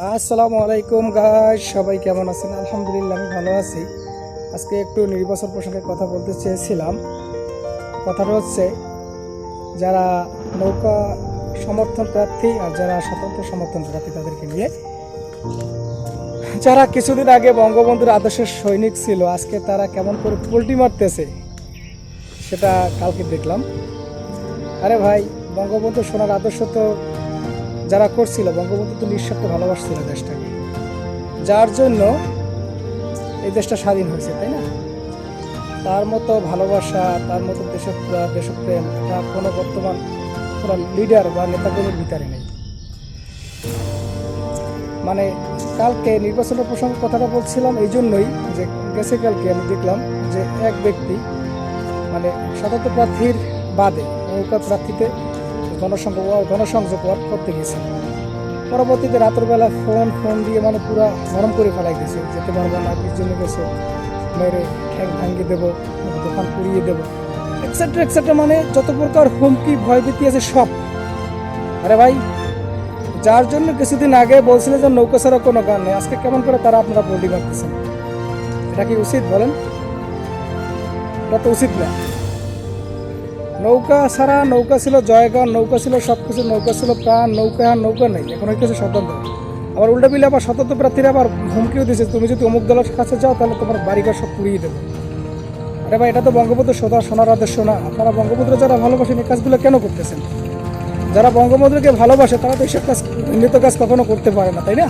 আসসালামু আলাইকুম গাইস সবাই কেমন আছেন? আলহামদুলিল্লাহ, আমি ভালো আছি। আজকে একটু নির্বাচন প্রসঙ্গে কথা বলতে চেয়েছিলাম। কথাটা হচ্ছে, যারা নৌকা সমর্থন প্রার্থী আর যারা স্বতন্ত্র সমর্থন প্রার্থী তাদেরকে নিয়ে, যারা কিছুদিন আগে বঙ্গবন্ধুর আদর্শের সৈনিক ছিল, আজকে তারা কেমন করে পোল্টি মারতেছে, সেটা কালকে দেখলাম। আরে ভাই, বঙ্গবন্ধু সোনার আদর্শ তো যারা করছিল, বঙ্গবন্ধু তো নিঃস্বার্থ ভালোবাসছিল দেশটাকে। যার জন্য এই দেশটা স্বাধীন হয়েছে, তাই না? তার মতো ভালোবাসা, তার মতো দেশ দেশপ্রেম, এটা কোনো বর্তমান কোনো লিডার বা নেতাকর্মীর ভিতরে নেই। মানে কালকে নির্বাচনের প্রসঙ্গে কথাটা বলছিলাম এই জন্যই যে গেছে কালকে আমি দেখলাম যে এক ব্যক্তি মানে স্বতন্ত্র প্রার্থীর বাদে নৌকা প্রার্থীতে গণসংযোগ গণসংযোগ করতে গেছে। পরবর্তীতে রাতের বেলা ফোন ফোন দিয়ে মানে পুরো গরম করে ফেলাই গেছে যেতে পারব না জন্য গেছে। মেরে ঠ্যাং ভাঙিয়ে দেবো, দোকান পুড়িয়ে দেবো এক্সেট্রা এক্সেট্রা মানে যত প্রকার হুমকি, ভয়ভীতি আছে সব। আরে ভাই, যার জন্য কিছুদিন আগে বলছিলেন যে নৌকা ছাড়া কোনো গান নেই, আজকে কেমন করে তারা আপনারা বলি করতেছেন এটা কি উচিত বলেন? এটা তো উচিত না। নৌকা ছাড়া নৌকা ছিল জয়গান নৌকা ছিল সব কিছু নৌকা ছিল প্রাণ, নৌকা আর নৌকা নেই, এখন হইতেছে স্বতন্ত্র আবার উল্টা বিলে আবার স্বতন্ত্র প্রার্থীরা আবার হুমকিও দিয়েছে, তুমি যদি অমুক দলের কাছে যাও, তাহলে তোমার বাড়িঘর সব পুড়িয়ে দেবে। আরে ভাই, এটা তো বঙ্গবন্ধু সোনা সোনার আদর্শ না। আপনারা বঙ্গবন্ধুরা যারা ভালোবাসেন, এই কাজগুলো কেন করতেছেন? যারা বঙ্গবন্ধুকে ভালোবাসে, তারা তো এইসব কাজ নিয়মিত কাজ কখনো করতে পারে না, তাই না?